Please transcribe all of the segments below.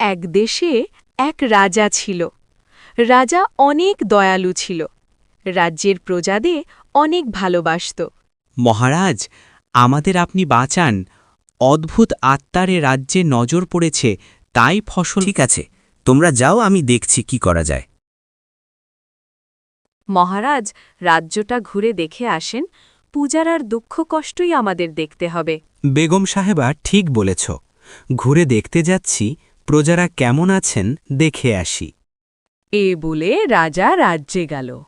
এক দেশে এক রাজা ছিল। রাজা অনেক দয়ালু ছিল। রাজ্যের প্রজাদের অনেক ভালোবাসত। মহারাজ আমাদের আপনি বাঁচান। অদ্ভুত আত্মারে রাজ্যে নজর পড়েছে তাই ফসল ঠিক আছে। তোমরা যাও আমি দেখছি কি করা যায়। মহারাজ রাজ্যটা ঘুরে দেখে আসেন। পূজার আর দুঃখ কষ্টই আমাদের দেখতে হবে। বেগম সাহেবা ঠিক বলেছ। ঘুরে দেখতে যাচ্ছি প্রজারা কেমন আছেন দেখে আসি। এ বলে রাজা রাজ্যে গেল।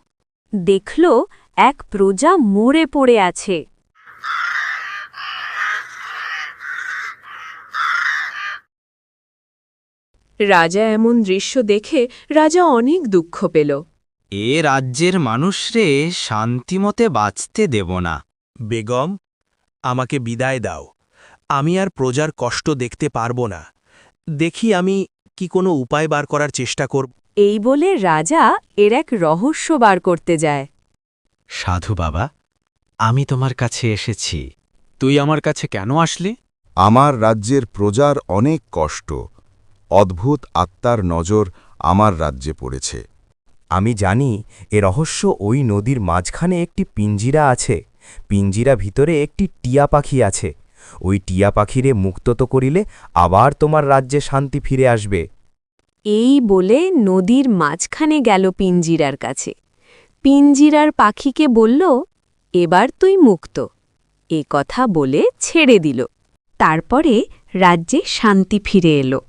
দেখল এক প্রজা মরে পড়ে আছে। রাজা এমন দৃশ্য দেখে রাজা অনেক দুঃখ পেল। এ রাজ্যের মানুষরে শান্তিমতে বাঁচতে দেব না। বেগম আমাকে বিদায় দাও। আমি আর প্রজার কষ্ট দেখতে পারব না। দেখি আমি কি কোনো উপায় বার করার চেষ্টা করব। এই বলে রাজা এর এক রহস্য বার করতে যায়। সাধু বাবা আমি তোমার কাছে এসেছি। তুই আমার কাছে কেন আসলি? আমার রাজ্যের প্রজার অনেক কষ্ট। অদ্ভুত আত্মার নজর আমার রাজ্যে পড়েছে। আমি জানি এ রহস্য ওই নদীর মাঝখানে একটি পিঞ্জিরা আছে। পিঞ্জিরা ভিতরে একটি টিয়া পাখি আছে। ওই টিয়া পাখিরে মুক্তত করিলে আবার তোমার রাজ্যে শান্তি ফিরে আসবে। এই বলে নদীর মাঝখানে গেল পিঞ্জিরার কাছে। পিঞ্জিরার পাখিকে বলল, এবার তুই মুক্ত। এ কথা বলে ছেড়ে দিল। তারপরে রাজ্যে শান্তি ফিরে এলো।